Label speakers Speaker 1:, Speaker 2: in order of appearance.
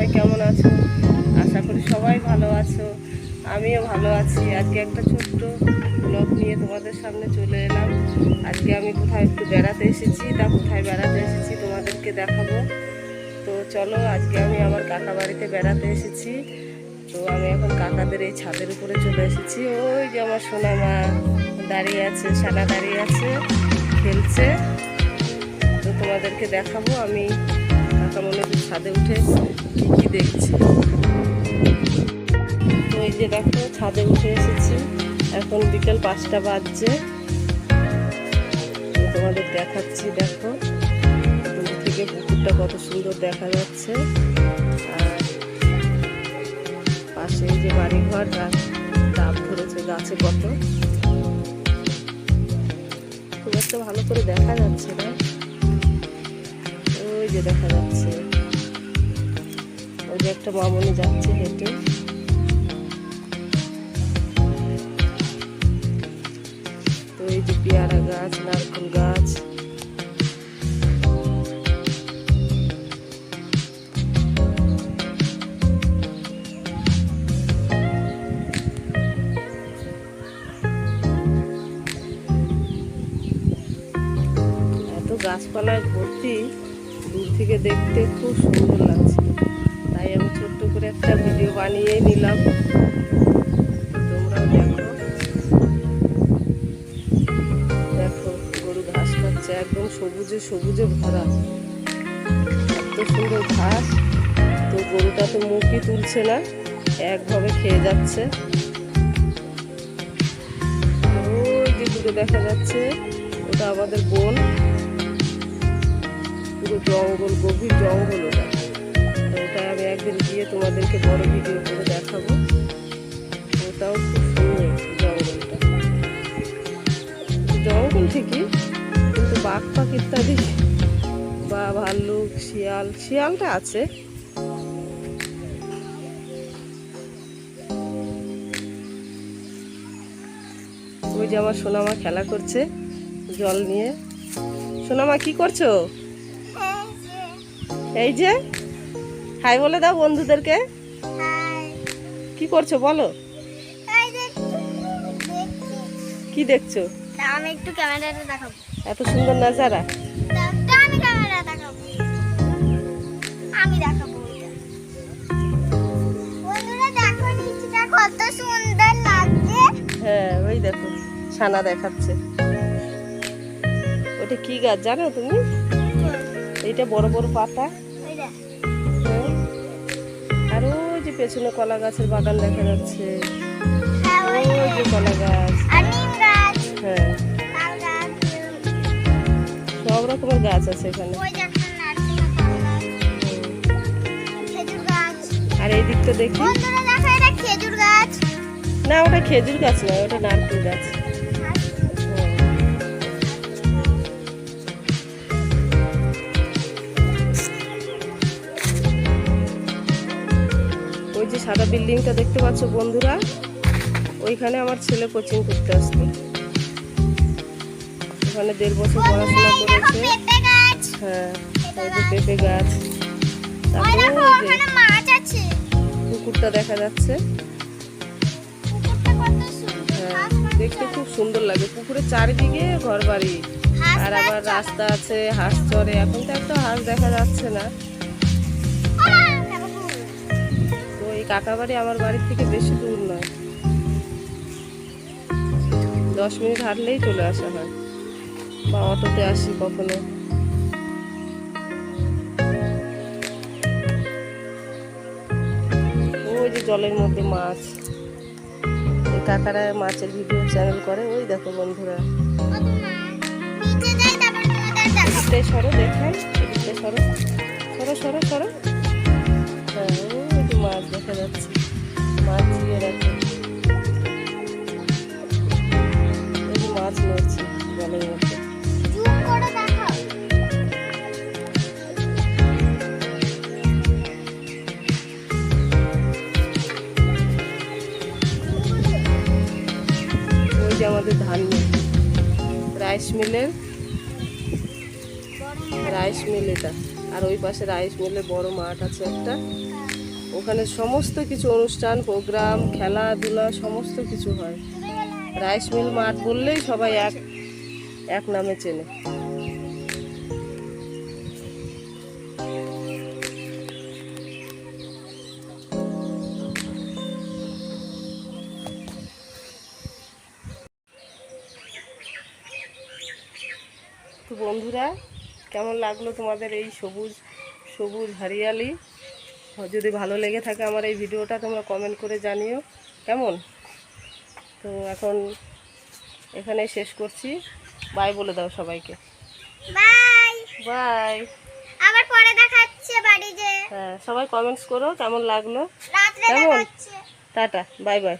Speaker 1: সবাই কেমন আছো? আশা করি সবাই ভালো আছো। আমিও ভালো আছি। আজকে একটা ছোট্ট ব্লগ নিয়ে তোমাদের সামনে চলে এলাম। আজকে আমি কোথায় একটু বেড়াতে এসেছি। তা কোথায় বেড়াতে এসেছি তোমাদেরকে দেখাবো। তো চলো, আজকে আমি আমার কাকা বাড়িতে বেড়াতে এসেছি। তো আমি এখন কাকাদের এই ছাদের উপরে চলে এসেছি। ওই যে আমার সোনা মা দাঁড়িয়ে আছে সানা দাঁড়িয়ে আছে, খেলছে। তো তোমাদেরকে দেখাবো আমি কাকা মনে হচ্ছে ছাদে উঠে কি কি দেখছি? তো এই যে দেখো, ছাদে উঠে এসেছি। এখন বিকেল পাঁচটা বাজছে। তোমাদের দেখাচ্ছি, দেখো। থেকে পুকুরটা কত সুন্দর দেখা যাচ্ছে। আর পাশে যে বাড়িঘর, গাছ, ডাব ধরেছে গাছে কত। খুব একটা ভালো করে দেখা যাচ্ছে না। যে দেখা যাচ্ছে। ওই যে একটা মামনি যাচ্ছে হেঁটে। তো এই যে পেয়ারা গাছ, নারকেল গাছ। গাছপালায় ভর্তি। দূর থেকে দেখতে খুব সুন্দর লাগছে। তাই আমি ছোট্ট করে একটা ভিডিও বানিয়ে নিলাম। তোমরাও দেখো। দেখো, গরু ঘাস খাচ্ছে, একদম সবুজে সবুজে ভরা। এত সুন্দর ঘাস। তো গরুটা তো মুখই তুলছে না, একভাবে খেয়ে যাচ্ছে। ওই যে দেখা যাচ্ছে, ওটা আমাদের বোন। পুরো জঙ্গল গভীর জঙ্গল ওটা ওটা আমি একদিন গিয়ে তোমাদেরকে বড় ভিডিও করে দেখাবো। ওটাও খুব সুন্দর জঙ্গলটা জঙ্গল ঠিকই কিন্তু বাঘ পাখ ইত্যাদি, বা ভাল্লুক, শিয়াল, শিয়ালটা আছে। ওই যে আমার সোনামা খেলা করছে জল নিয়ে। সোনামা, কি করছ? এই যে হাই বলে দাও বন্ধুদেরকে। কি করছ বলো? কি দেখছ?
Speaker 2: আমি একটু ক্যামেরাটা দেখাবো।
Speaker 1: এত সুন্দর নাজারা
Speaker 2: তা আমি ক্যামেরা দেখাবো। আমি দেখাবো বন্ধুরা দেখো নিচটা কত সুন্দর লাগছে।
Speaker 1: হ্যাঁ ওই দেখো ছানা দেখাচ্ছে। ওটা কি গাছ জানো তুমি? এইটা বড় বড় পাতা। পেছনে কলা গাছের বাগান দেখা যাচ্ছে। ওই
Speaker 2: ওই
Speaker 1: যে কলা গাছ। হ্যাঁ। সব রকমের গাছ আছে এখানে। আর এই দিকটা দেখি।
Speaker 2: বন্ধুরা দেখো এটা খেজুর গাছ?
Speaker 1: না ওটা খেজুর গাছ নয় ওটা নারকেল গাছ। সাদা বিল্ডিংটা দেখতে পাচ্ছ বন্ধুরা। ওইখানে আমার ছেলে কোচিং করতে আসতো ওখানে দেড় বছর পড়াশোনা করেছে। হ্যাঁ পেঁপে গাছ। তারপরে পুকুরটা দেখা যাচ্ছে। হ্যাঁ দেখতে খুব সুন্দর লাগে। পুকুরের চারিদিকে ঘর বাড়ি আর আবার রাস্তা আছে হাঁস চরে। এখন তো একটা হাঁস দেখা যাচ্ছে না। কাকা বাড়ি আমার বাড়ির থেকে বেশি দূর নয়। দশ মিনিট হাঁটলেই চলে আসা হয়। বা অটোতে আসি কখনো। ওই যে জলের মধ্যে মাছ। কাকারা মাছের ভিডিও চ্যানেল করে। ওই দেখো বন্ধুরা। সরো দেখাই সরো। সরো সরো সরো। হ্যাঁ মাছ দেখা যাচ্ছে। মাছ দিয়ে রাখে মাছ নড়ছে জলের মধ্যে। আমাদের ধান মিল রাইস মিলের রাইস মিল এটা। আর ওই পাশে রাইস মিলের বড় মাঠ আছে একটা। ওখানে সমস্ত কিছু অনুষ্ঠান, প্রোগ্রাম, খেলাধুলা, সমস্ত কিছু হয়। রাইস মিল, মাঠ বললেই সবাই এক এক নামে চেনে। তো বন্ধুরা, কেমন লাগল তোমাদের এই সবুজ সবুজ হরিয়ালি? যদি ভালো লেগে থাকে আমার এই ভিডিওটা তোমরা কমেন্ট করে জানিও। কেমন? তো এখন এখানে শেষ করছি। বাই বলে দাও সবাইকে।
Speaker 2: বাই
Speaker 1: বাই
Speaker 2: আবার পরে দেখাচ্ছে বাড়ি যে
Speaker 1: হ্যাঁ সবাই কমেন্টস করো কেমন লাগল? কেমন?
Speaker 2: দেখাচ্ছে
Speaker 1: টাটা বাই বাই